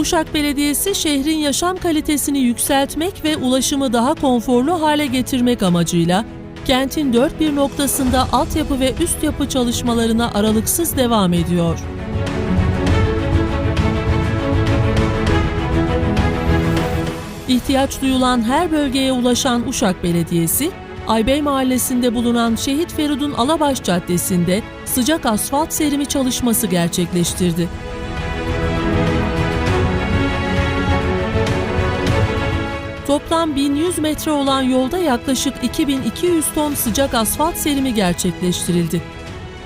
Uşak Belediyesi şehrin yaşam kalitesini yükseltmek ve ulaşımı daha konforlu hale getirmek amacıyla kentin dört bir noktasında altyapı ve üst yapı çalışmalarına aralıksız devam ediyor. İhtiyaç duyulan her bölgeye ulaşan Uşak Belediyesi, Aybey Mahallesi'nde bulunan Şehit Feridun Alabaş Caddesi'nde sıcak asfalt serimi çalışması gerçekleştirdi. Toplam 1100 metre olan yolda yaklaşık 2200 ton sıcak asfalt serimi gerçekleştirildi.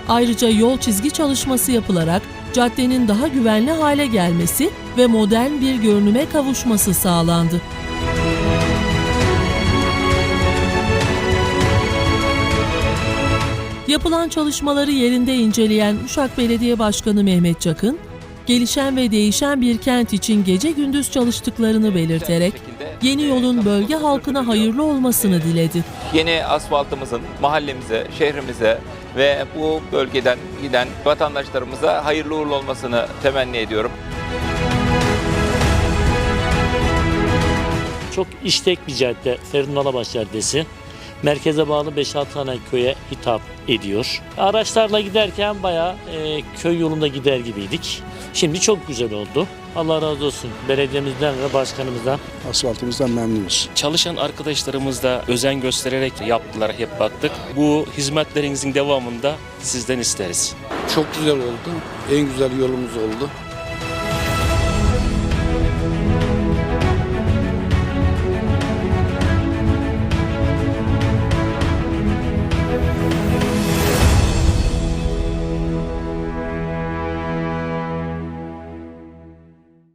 Ayrıca yol çizgi çalışması yapılarak caddenin daha güvenli hale gelmesi ve modern bir görünüme kavuşması sağlandı. Yapılan çalışmaları yerinde inceleyen Uşak Belediye Başkanı Mehmet Çakın, gelişen ve değişen bir kent için gece gündüz çalıştıklarını belirterek yeni yolun bölge halkına hayırlı olmasını diledi. Yeni asfaltımızın mahallemize, şehrimize ve bu bölgeden giden vatandaşlarımıza hayırlı uğurlu olmasını temenni ediyorum. Çok işlek bir cadde Feridun Alabaş Caddesi. Merkeze bağlı 5-6 tane köye hitap ediyor. Araçlarla giderken bayağı e, köy yolunda gider gibiydik. Şimdi çok güzel oldu. Allah razı olsun belediyemizden ve başkanımızdan. Asfaltımızdan memnunuz. Çalışan arkadaşlarımız da özen göstererek yaptılar, hep baktık. Bu hizmetlerinizin devamında sizden isteriz. Çok güzel oldu. En güzel yolumuz oldu.